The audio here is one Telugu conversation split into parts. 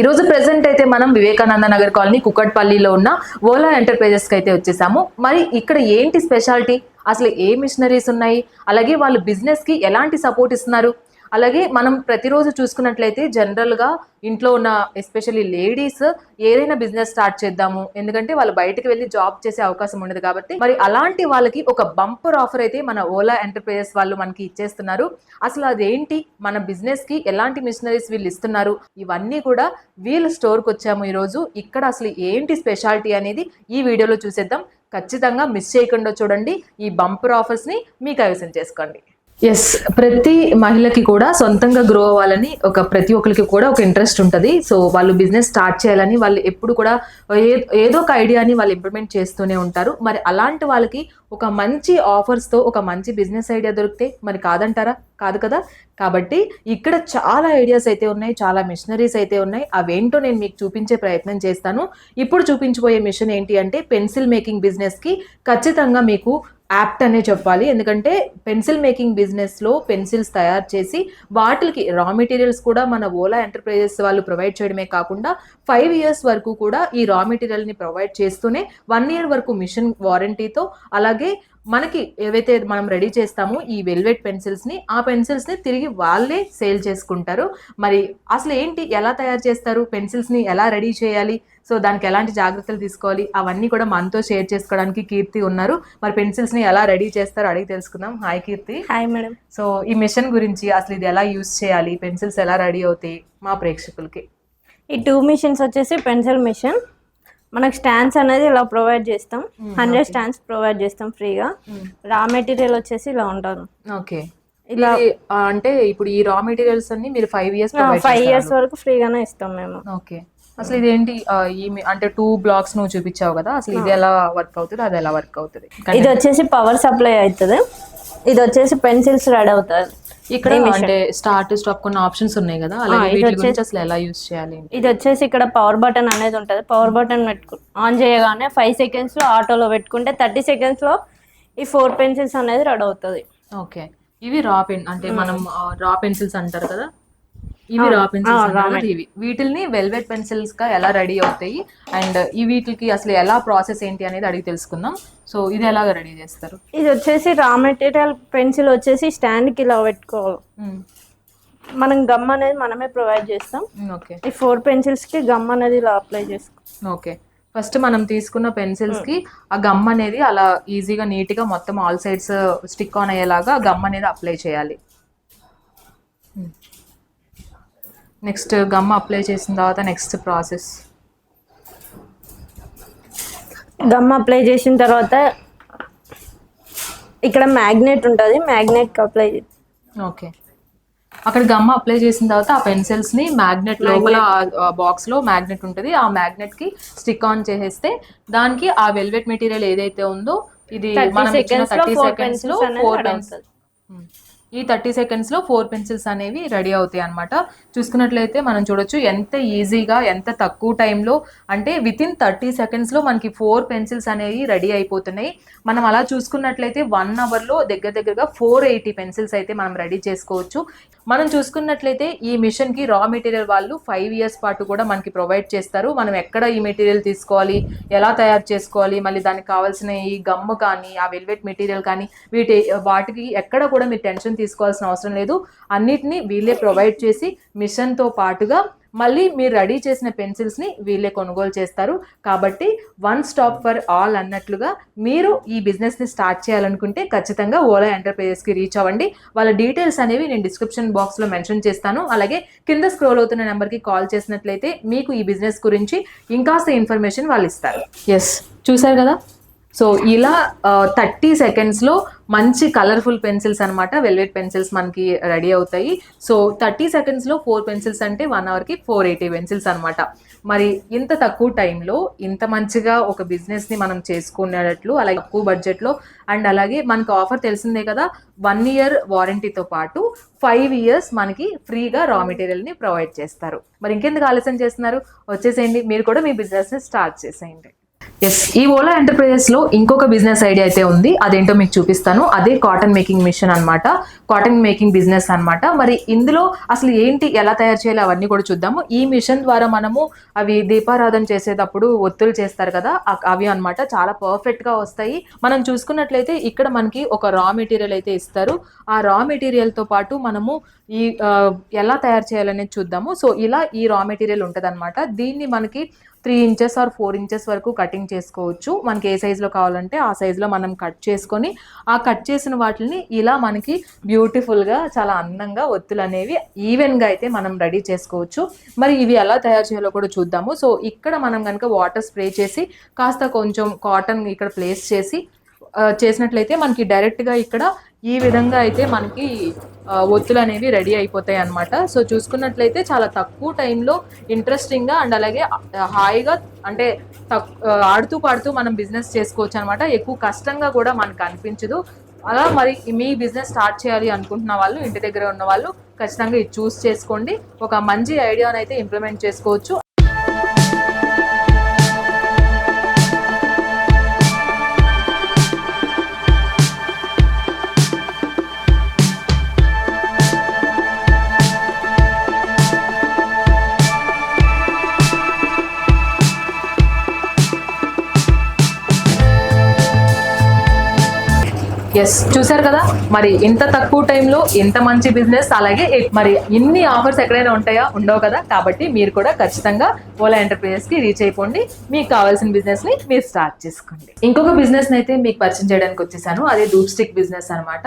ఈరోజు ప్రెసెంట్ అయితే మనం వివేకానంద నగర్ కాలనీ కుక్కట్పల్లిలో ఉన్న ఓలా ఎంటర్ప్రైజెస్కి అయితే వచ్చేసాము. మరి ఇక్కడ ఏంటి స్పెషాలిటీ అసలు ఏ మిషనరీస్ ఉన్నాయి? అలాగే వాళ్ళు బిజినెస్కి ఎలాంటి సపోర్ట్ ఇస్తున్నారు? అలాగే మనం ప్రతిరోజు చూసుకున్నట్లయితే జనరల్గా ఇంట్లో ఉన్న ఎస్పెషల్లీ లేడీస్ ఏదైనా బిజినెస్ స్టార్ట్ చేద్దాము. ఎందుకంటే వాళ్ళు బయటకు వెళ్ళి జాబ్ చేసే అవకాశం ఉండదు కాబట్టి. మరి అలాంటి వాళ్ళకి ఒక బంపర్ ఆఫర్ అయితే మన ఓలా ఎంటర్ప్రైజెస్ వాళ్ళు మనకి ఇచ్చేస్తున్నారు. అసలు అదేంటి? మన బిజినెస్కి ఎలాంటి మిషనరీస్ వీళ్ళు ఇస్తున్నారు? ఇవన్నీ కూడా వీళ్ళ స్టోర్కి వచ్చాము ఈరోజు. ఇక్కడ అసలు ఏంటి స్పెషాలిటీ అనేది ఈ వీడియోలో చూసేద్దాం. ఖచ్చితంగా మిస్ చేయకుండా చూడండి. ఈ బంపర్ ఆఫర్స్ని మీ కైవసం చేసుకోండి. ఎస్ ప్రతి మహిళకి కూడా సొంతంగా గ్రో అవ్వాలని ఒక ప్రతి ఒక్కరికి కూడా ఒక ఇంట్రెస్ట్ ఉంటుంది. సో వాళ్ళు బిజినెస్ స్టార్ట్ చేయాలని వాళ్ళు ఎప్పుడు కూడా ఏ- ఏదో ఒక ఐడియాని వాళ్ళు ఇంప్లిమెంట్ చేస్తూనే ఉంటారు. మరి అలాంటి వాళ్ళకి ఒక మంచి ఆఫర్స్తో ఒక మంచి బిజినెస్ ఐడియా దొరికితే మరి కాదంటారా? కాదు కదా? కాబట్టి ఇక్కడ చాలా ఐడియాస్ అయితే ఉన్నాయి చాలా మిషనరీస్ అయితే ఉన్నాయి. అవేంటో నేను మీకు చూపించే ప్రయత్నం చేస్తాను. ఇప్పుడు చూపించబోయే మిషన్ ఏంటి అంటే పెన్సిల్ మేకింగ్ బిజినెస్కి ఖచ్చితంగా మీకు యాప్ట్ అనే చెప్పాలి. ఎందుకంటే పెన్సిల్ మేకింగ్ బిజినెస్లో పెన్సిల్స్ తయారు చేసి వాటికి రా మెటీరియల్స్ కూడా మన ఓలా ఎంటర్ప్రైజెస్ వాళ్ళు ప్రొవైడ్ చేయడమే కాకుండా ఫైవ్ ఇయర్స్ వరకు కూడా ఈ రా మెటీరియల్ని ప్రొవైడ్ చేస్తూనే వన్ ఇయర్ వరకు మిషన్ వారంటీతో అలాగే మనకి ఏవైతే మనం రెడీ చేస్తామో ఈ వెల్వెట్ పెన్సిల్స్ని ఆ పెన్సిల్స్ని తిరిగి వాళ్ళే సేల్ చేసుకుంటారు. మరి అసలు ఏంటి ఎలా తయారు చేస్తారు పెన్సిల్స్ని ఎలా రెడీ చేయాలి? సో దానికి ఎలాంటి జాగ్రత్తలు తీసుకోవాలి? అవన్నీ కూడా మనతో షేర్ చేసుకోవడానికి కీర్తి ఉన్నారు. మరి పెన్సిల్స్ని ఎలా రెడీ చేస్తారో అడిగి తెలుసుకుందాం. Hi Keerthi. Hi madam. So ఈ మిషన్ గురించి అసలు ఇది ఎలా యూస్ చేయాలి? పెన్సిల్స్ ఎలా రెడీ అవుతాయి? మా ప్రేక్షకులకి. ఈ టూ మిషన్స్ వచ్చేసి పెన్సిల్ మిషన్. మనకు స్టాండ్స్ అనేది ఇలా ప్రొవైడ్ చేస్తాం. హండ్రెడ్ స్టాండ్స్ ప్రొవైడ్ చేస్తాం ఫ్రీగా. రా మెటీరియల్ వచ్చేసి ఇలా ఉంటుంది ఓకే. ఇలా అంటే ఇప్పుడు ఈ రా మెటీరియల్స్ అన్ని మీరు ఫైవ్ ఇయర్స్ ఫైవ్ ఇయర్స్ వరకు ఫ్రీగానే ఇస్తాం మేము. ఓకే. అసలు ఇదేంటి ఈ అంటే టూ బ్లాక్స్ నువ్వు చూపించావు కదా అసలు ఇది ఎలా వర్క్ అవుతుంది అది ఎలా వర్క్ అవుతుంది? ఇది వచ్చేసి పవర్ సప్లై అవుతుంది. ఇది వచ్చేసి పెన్సిల్స్ రెడీ అవుతుంది ఇక్కడ అంటే స్టార్ట్ స్టాప్ కొన్ని ఆప్షన్స్ ఉన్నాయి కదా. అసలు ఎలా యూస్ చేయాలి? ఇది వచ్చేసి ఇక్కడ పవర్ బటన్ అనేది ఉంటుంది. పవర్ బటన్ పెట్టుకు ఆన్ చేయగానే ఫైవ్ సెకండ్స్లో ఆటోలో పెట్టుకుంటే థర్టీ సెకండ్స్లో ఈ ఫోర్ పెన్సిల్స్ అనేది రెడీ అవుతుంది. ఓకే ఇవి రా పెన్ అంటే మనం రా పెన్సిల్స్ అంటారు కదా. ఇవి రా పెన్సిల్స్ ఇవి. వీటిల్ని వెల్వెట్ పెన్సిల్స్గా ఎలా రెడీ అవుతాయి? అండ్ ఈ వీటికి అసలు ఎలా ప్రాసెస్ ఏంటి అనేది అడిగి తెలుసుకుందాం. సో ఇది ఎలాగ రెడీ చేస్తారు? ఇది వచ్చేసి రా మెటీరియల్ పెన్సిల్ వచ్చేసి స్టాండ్కి ఇలా పెట్టుకోవాలి. మనం గమ్ అనేది మనమే ప్రొవైడ్ చేస్తాం. ఓకే ఈ ఫోర్ పెన్సిల్స్కి గమ్ అనేది ఇలా అప్లై చేసుకో ఓకే ఫస్ట్ మనం తీసుకున్న పెన్సిల్స్కి ఆ గమ్ అనేది అలా ఈజీగా నీట్గా మొత్తం ఆల్ సైడ్స్ స్టిక్ ఆన్ అయ్యేలాగా గమ్ అనేది అప్లై చేయాలి. నెక్స్ట్ గమ్ అప్లై చేసిన తర్వాత నెక్స్ట్ ప్రాసెస్ గమ్ అప్లై చేసిన తర్వాత ఇక్కడ మ్యాగ్నెట్ ఉంటుంది. మ్యాగ్నెట్కి అప్లై ఓకే అక్కడ గమ్ అప్లై చేసిన తర్వాత ఆ పెన్సిల్స్ని మ్యాగ్నెట్ లోపల బాక్స్లో మ్యాగ్నెట్ ఉంటుంది. ఆ మ్యాగ్నెట్కి స్టిక్ ఆన్ చేసేస్తే దానికి ఆ వెల్వెట్ మెటీరియల్ ఏదైతే ఉందో ఇది మనం ఇచ్చిన థర్టీ సెకండ్స్లో ఫోర్ పెన్సిల్ ఈ థర్టీ సెకండ్స్లో ఫోర్ పెన్సిల్స్ అనేవి రెడీ అవుతాయి అన్నమాట. చూసుకున్నట్లయితే మనం చూడొచ్చు ఎంత ఈజీగా ఎంత తక్కువ టైంలో అంటే విత్ ఇన్ థర్టీ సెకండ్స్లో మనకి ఫోర్ పెన్సిల్స్ అనేవి రెడీ అయిపోతున్నాయి. మనం అలా చూసుకున్నట్లయితే వన్ అవర్లో దగ్గర దగ్గరగా ఫోర్ ఎయిటీ పెన్సిల్స్ అయితే మనం రెడీ చేసుకోవచ్చు. మనం చూసుకున్నట్లయితే ఈ మిషన్కి రా మెటీరియల్ వాళ్ళు ఫైవ్ ఇయర్స్ పాటు కూడా మనకి ప్రొవైడ్ చేస్తారు. మనం ఎక్కడ ఈ మెటీరియల్ తీసుకోవాలి ఎలా తయారు చేసుకోవాలి మళ్ళీ దానికి కావాల్సిన ఈ గమ్ము కానీ ఆ వెల్వెట్ మెటీరియల్ కానీ వీటి వాటికి ఎక్కడ కూడా మీరు టెన్షన్ తీసుకోవాల్సిన అవసరం లేదు. అన్నిటినీ వీళ్ళే ప్రొవైడ్ చేసి మిషన్తో పాటుగా మళ్ళీ మీరు రెడీ చేసిన పెన్సిల్స్ని వీళ్ళే కొనుగోలు చేస్తారు. కాబట్టి వన్ స్టాప్ ఫర్ ఆల్ అన్నట్లుగా మీరు ఈ బిజినెస్ని స్టార్ట్ చేయాలనుకుంటే ఖచ్చితంగా ఓలా ఎంటర్ప్రైజెస్కి రీచ్ అవ్వండి. వాళ్ళ డీటెయిల్స్ అనేవి నేను డిస్క్రిప్షన్ బాక్స్లో మెన్షన్ చేస్తాను. అలాగే కింద స్క్రోల్ అవుతున్న నెంబర్కి కాల్ చేసినట్లయితే మీకు ఈ బిజినెస్ గురించి ఇంకాస్త ఇన్ఫర్మేషన్ వాళ్ళు ఇస్తారు. ఎస్ చూసారు కదా? సో ఇలా థర్టీ సెకండ్స్లో మంచి కలర్ఫుల్ పెన్సిల్స్ అనమాట వెల్వెట్ పెన్సిల్స్ మనకి రెడీ అవుతాయి. సో థర్టీ సెకండ్స్లో ఫోర్ పెన్సిల్స్ అంటే వన్ అవర్కి ఫోర్ ఎయిటీ పెన్సిల్స్ అనమాట మరి ఇంత తక్కువ టైంలో ఇంత మంచిగా ఒక బిజినెస్ని మనం చేసుకునేటట్లు అలాగే తక్కువ బడ్జెట్లో అండ్ అలాగే మనకు ఆఫర్ తెలిసిందే కదా వన్ ఇయర్ వారంటీతో పాటు ఫైవ్ ఇయర్స్ మనకి ఫ్రీగా రా మెటీరియల్ని ప్రొవైడ్ చేస్తారు. మరి ఇంకెందుకు ఆలస్యం చేస్తున్నారు? వచ్చేసేయండి. మీరు కూడా మీ బిజినెస్ని స్టార్ట్ చేసేయండి. ఎస్ ఈ ఓలా ఎంటర్ప్రైజెస్లో ఇంకొక బిజినెస్ ఐడియా అయితే ఉంది. అదేంటో మీకు చూపిస్తాను. అదే కాటన్ మేకింగ్ మిషన్ అనమాట కాటన్ మేకింగ్ బిజినెస్ అనమాట మరి ఇందులో అసలు ఏంటి ఎలా తయారు చేయాలి అవన్నీ కూడా చూద్దాము. ఈ మిషన్ ద్వారా మనము అవి దీపారాధన చేసేటప్పుడు ఒత్తులు చేస్తారు కదా అవి అన్నమాట చాలా పర్ఫెక్ట్గా వస్తాయి. మనం చూసుకున్నట్లయితే ఇక్కడ మనకి ఒక రా మెటీరియల్ అయితే ఇస్తారు. ఆ రా మెటీరియల్తో పాటు మనము ఈ ఎలా తయారు చేయాలనేది చూద్దాము. సో ఇలా ఈ రా మెటీరియల్ ఉంటుంది దీన్ని మనకి three inches or four inches వరకు కటింగ్ చేసుకోవచ్చు. మనకి ఏ సైజులో కావాలంటే ఆ సైజులో మనం కట్ చేసుకొని ఆ కట్ చేసిన వాటిని ఇలా మనకి బ్యూటిఫుల్గా చాలా అందంగా ఒత్తులు అనేవి ఈవెన్గా అయితే మనం రెడీ చేసుకోవచ్చు. మరి ఇవి ఎలా తయారు చేయాలో కూడా చూద్దాము. సో ఇక్కడ మనం కనుక వాటర్ స్ప్రే చేసి కాస్త కొంచెం కాటన్ ఇక్కడ ప్లేస్ చేసి చేసినట్లయితే మనకి డైరెక్ట్గా ఇక్కడ ఈ విధంగా అయితే మనకి ఒత్తులు అనేవి రెడీ అయిపోతాయి అన్నమాట. సో చూసుకున్నట్లయితే చాలా తక్కువ టైంలో ఇంట్రెస్టింగ్గా అండ్ అలాగే హాయిగా అంటే తక్ ఆడుతూ పాడుతూ మనం బిజినెస్ చేసుకోవచ్చు అనమాట ఎక్కువ కష్టంగా కూడా మనకు అనిపించదు. అలా మరి మీ బిజినెస్ స్టార్ట్ చేయాలి అనుకుంటున్న వాళ్ళు ఇంటి దగ్గర ఉన్న వాళ్ళు ఖచ్చితంగా ఇది చూస్ చేసుకోండి. ఒక మంచి ఐడియాని అయితే ఇంప్లిమెంట్ చేసుకోవచ్చు. ఎస్ చూసారు కదా? మరి ఇంత తక్కువ టైంలో ఇంత మంచి బిజినెస్ అలాగే మరి ఇన్ని ఆఫర్స్ ఎక్కడైనా ఉంటాయా? ఉండవు కదా? కాబట్టి మీరు కూడా ఖచ్చితంగా ఓలా ఎంటర్ప్రైజెస్కి రీచ్ అయిపోండి. మీకు కావాల్సిన బిజినెస్ని మీరు స్టార్ట్ చేసుకోండి. ఇంకొక బిజినెస్ అయితే మీకు పరిచయం చేయడానికి వచ్చేసాను. అదే ధూప్ స్టిక్ బిజినెస్ అనమాట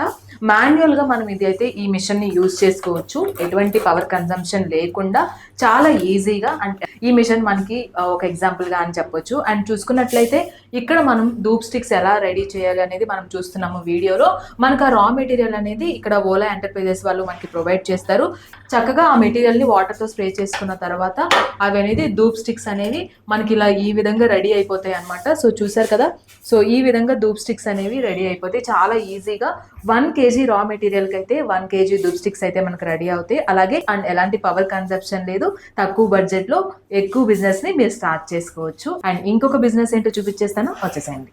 మాన్యువల్గా మనం ఇది అయితే ఈ మిషన్ని యూజ్ చేసుకోవచ్చు. ఎటువంటి పవర్ కన్సంప్షన్ లేకుండా చాలా ఈజీగా అంటే ఈ మిషన్ మనకి ఒక ఎగ్జాంపుల్గా అని చెప్పొచ్చు. అండ్ చూసుకున్నట్లయితే ఇక్కడ మనం ధూప్ స్టిక్స్ ఎలా రెడీ చేయాలి అనేది మనం చూస్తున్నాము వీడియోలో మనకు ఆ రా మెటీరియల్ అనేది ఇక్కడ ఓలా ఎంటర్ప్రైజెస్ వాళ్ళు మనకి ప్రొవైడ్ చేస్తారు. చక్కగా ఆ మెటీరియల్ని వాటర్తో స్ప్రే చేసుకున్న తర్వాత అవి అనేది ధూప్ స్టిక్స్ అనేవి మనకి ఇలా ఈ విధంగా రెడీ అయిపోతాయి అన్నమాట. సో చూసారు కదా? సో ఈ విధంగా ధూప్ స్టిక్స్ అనేవి రెడీ అయిపోతాయి. చాలా ఈజీగా వన్ కేజీ రా మెటీరియల్కి అయితే వన్ కేజీ ధూప్ స్టిక్స్ అయితే మనకు రెడీ అవుతాయి. అలాగే అండ్ ఎలాంటి పవర్ కన్సెప్షన్ లేదు. తక్కువ బడ్జెట్లో ఎక్కువ బిజినెస్ని మీరు స్టార్ట్ చేసుకోవచ్చు. అండ్ ఇంకొక బిజినెస్ ఏంటో చూపించేస్తాను. వచ్చేసేయండి.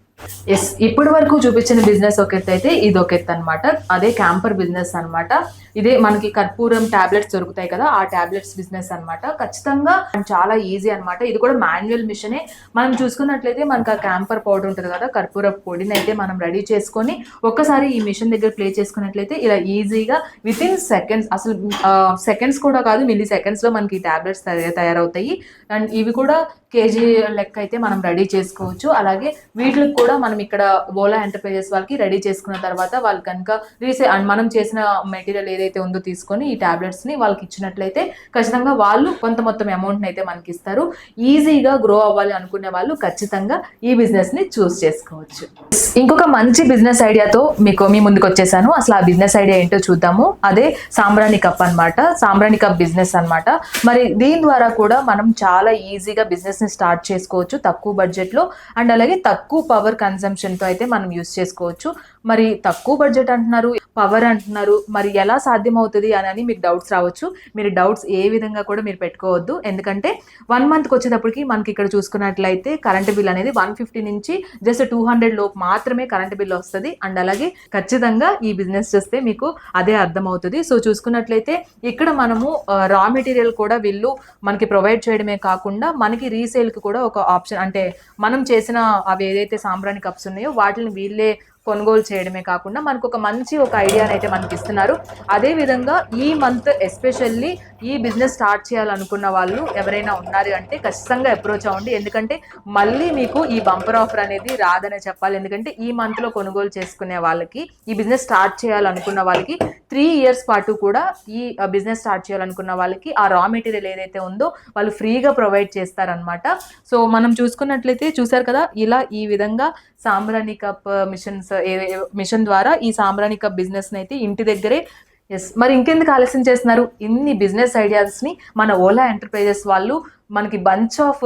ఎస్ ఇప్పటి వరకు చూపించిన బిజినెస్ ఒక ఎత్తు అయితే ఇది ఒక ఎత్తు అనమాట అదే క్యాంపర్ బిజినెస్ అన్నమాట. ఇదే మనకి కర్పూరం టాబ్లెట్స్ దొరుకుతాయి కదా ఆ టాబ్లెట్స్ బిజినెస్ అన్నమాట. ఖచ్చితంగా చాలా ఈజీ అన్నమాట. ఇది కూడా మాన్యువల్ మిషనే మనం చూసుకున్నట్లయితే మనకి ఆ క్యాంపర్ పౌడర్ ఉంటుంది కదా కర్పూర పొడిని అయితే మనం రెడీ చేసుకొని ఒక్కసారి ఈ మిషన్ దగ్గర ప్లే చేసుకున్నట్లయితే ఇలా ఈజీగా విత్ ఇన్ సెకండ్స్ అసలు సెకండ్స్ కూడా కాదు మిల్లీ సెకండ్స్లో మనకి టాబ్లెట్స్ తయారవుతాయి. అండ్ ఇవి కూడా కేజీ లెక్క అయితే మనం రెడీ చేసుకోవచ్చు. అలాగే వీటికి కూడా మనం ఇక్కడ ఓలా ఎంటర్ప్రైజెస్ వాళ్ళకి రెడీ చేసుకున్న తర్వాత వాళ్ళు కనుక రీసే అండ్ మనం చేసిన మెటీరియల్ ఏదైతే ఉందో తీసుకొని ఈ టాబ్లెట్స్ని వాళ్ళకి ఇచ్చినట్లయితే ఖచ్చితంగా వాళ్ళు కొంత మొత్తం అమౌంట్ అయితే మనకి ఇస్తారు. ఈజీగా గ్రో అవ్వాలి అనుకునే వాళ్ళు ఖచ్చితంగా ఈ బిజినెస్ని చూస్ చేసుకోవచ్చు. ఇంకొక మంచి బిజినెస్ ఐడియాతో మీకు మీ ముందుకు వచ్చేసాను. అసలు ఆ బిజినెస్ ఐడియా ఏంటో చూద్దాము. అదే సాంబ్రాణి కప్ అన్నమాట. సాంబ్రాణి కప్ బిజినెస్ అన్నమాట. మరి దీని ద్వారా కూడా మనం చాలా ఈజీగా బిజినెస్ని స్టార్ట్ చేసుకోవచ్చు తక్కువ బడ్జెట్లో. అండ్ అలాగే తక్కువ పవర్ పవర్తో అయితే మనం యూస్ చేసుకోవచ్చు. మరి తక్కువ బడ్జెట్ అంటున్నారు పవర్ అంటున్నారు మరి ఎలా సాధ్యమవుతుంది అని అని మీకు డౌట్స్ రావచ్చు. మీరు డౌట్స్ ఏ విధంగా కూడా మీరు పెట్టుకోవద్దు. ఎందుకంటే వన్ మంత్కి వచ్చేటప్పటికి మనకి ఇక్కడ చూసుకున్నట్లయితే కరెంట్ బిల్ అనేది వన్ ఫిఫ్టీ నుంచి జస్ట్ టూ హండ్రెడ్ లోపు మాత్రమే కరెంట్ బిల్ వస్తుంది. అండ్ అలాగే ఖచ్చితంగా ఈ బిజినెస్ చేస్తే మీకు అదే అర్థమవుతుంది. సో చూసుకున్నట్లయితే ఇక్కడ మనము రా మెటీరియల్ కూడా వీళ్ళు మనకి ప్రొవైడ్ చేయడమే కాకుండా మనకి రీసేల్కి కూడా ఒక ఆప్షన్ అంటే మనం చేసిన అవి ఏదైతే సాంబ్రాణి కప్స్ ఉన్నాయో వాటిని వీళ్ళే కొనుగోలు చేయడమే కాకుండా మనకు ఒక మంచి ఒక ఐడియాని అయితే మనకి ఇస్తున్నారు అదే విధంగా ఈ మంత్ ఎస్పెషల్లీ ఈ బిజినెస్ స్టార్ట్ చేయాలనుకున్న వాళ్ళు ఎవరైనా ఉన్నారు అంటే ఖచ్చితంగా అప్రోచ్ అవ్వండి. ఎందుకంటే మళ్ళీ మీకు ఈ బంపర్ ఆఫర్ అనేది రాదనే చెప్పాలి. ఎందుకంటే ఈ మంత్లో కొనుగోలు చేసుకునే వాళ్ళకి ఈ బిజినెస్ స్టార్ట్ చేయాలనుకున్న వాళ్ళకి త్రీ ఇయర్స్ పాటు కూడా ఈ బిజినెస్ స్టార్ట్ చేయాలనుకున్న వాళ్ళకి ఆ రా మెటీరియల్ ఏదైతే ఉందో వాళ్ళు ఫ్రీగా ప్రొవైడ్ చేస్తారనమాట సో మనం చూసుకున్నట్లయితే చూసారు కదా ఇలా ఈ విధంగా సాంబ్రాణి cup uh, machines machine uh, ద్వారా ఈ సాంబ్రాణి కప్ బిజినెస్ అయితే ఇంటి దగ్గరే ఎస్ మరి ఇంకెందుకు ఆలస్యం చేస్తున్నారు? ఇన్ని బిజినెస్ ఐడియాస్ని మన ఓలా ఎంటర్ప్రైజెస్ వాళ్ళు మనకి బంచ్ ఆఫ్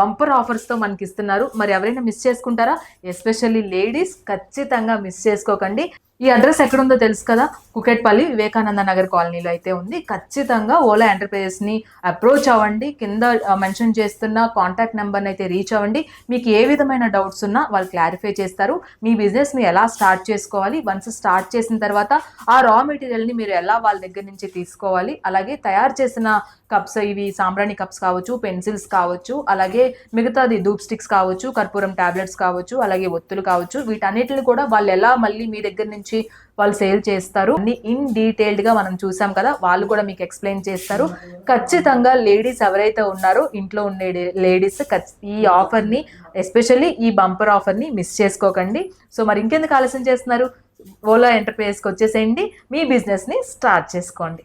బంపర్ uh, ఆఫర్స్తో మనకి ఇస్తున్నారు మరి ఎవరైనా మిస్ చేసుకుంటారా? ఎస్పెషల్లీ లేడీస్ ఖచ్చితంగా మిస్ చేసుకోకండి. ఈ అడ్రస్ ఎక్కడుందో తెలుసు కదా? కుకెట్పల్లి వివేకానంద నగర్ కాలనీలో అయితే ఉంది. ఖచ్చితంగా ఓలా ఎంటర్ప్రైజెస్ని అప్రోచ్ అవ్వండి. కింద మెన్షన్ చేస్తున్న కాంటాక్ట్ నెంబర్ని అయితే రీచ్ అవ్వండి. మీకు ఏ విధమైన డౌట్స్ ఉన్నా వాళ్ళు క్లారిఫై చేస్తారు. మీ బిజినెస్ని ఎలా స్టార్ట్ చేసుకోవాలి? వన్స్ స్టార్ట్ చేసిన తర్వాత ఆ రా మెటీరియల్ని మీరు ఎలా వాళ్ళ దగ్గర నుంచి తీసుకోవాలి? అలాగే తయారు చేసిన కప్స్ ఇవి సాంబ్రాణి కప్స్ కావచ్చు పెన్సిల్స్ కావచ్చు అలాగే మిగతాది ధూప్ స్టిక్స్ కావచ్చు కర్పూరం టాబ్లెట్స్ కావచ్చు అలాగే ఒత్తులు కావచ్చు. వీటన్నిటిని కూడా వాళ్ళు ఎలా మళ్ళీ మీ దగ్గర నుంచి వాళ్ళు సేల్ చేస్తారు అన్ని ఇన్ డీటెయిల్డ్గా మనం చూసాం కదా. వాళ్ళు కూడా మీకు ఎక్స్ప్లెయిన్ చేస్తారు. ఖచ్చితంగా లేడీస్ ఎవరైతే ఉన్నారో ఇంట్లో ఉండే లేడీస్ ఈ ఆఫర్ని ఎస్పెషల్లీ ఈ బంపర్ ఆఫర్ని మిస్ చేసుకోకండి. సో మరి ఇంకెందుకు ఆలస్యం చేస్తున్నారు? ఓలా ఎంటర్ప్రైజెస్కి వచ్చేసేయండి. మీ బిజినెస్ని స్టార్ట్ చేసుకోండి.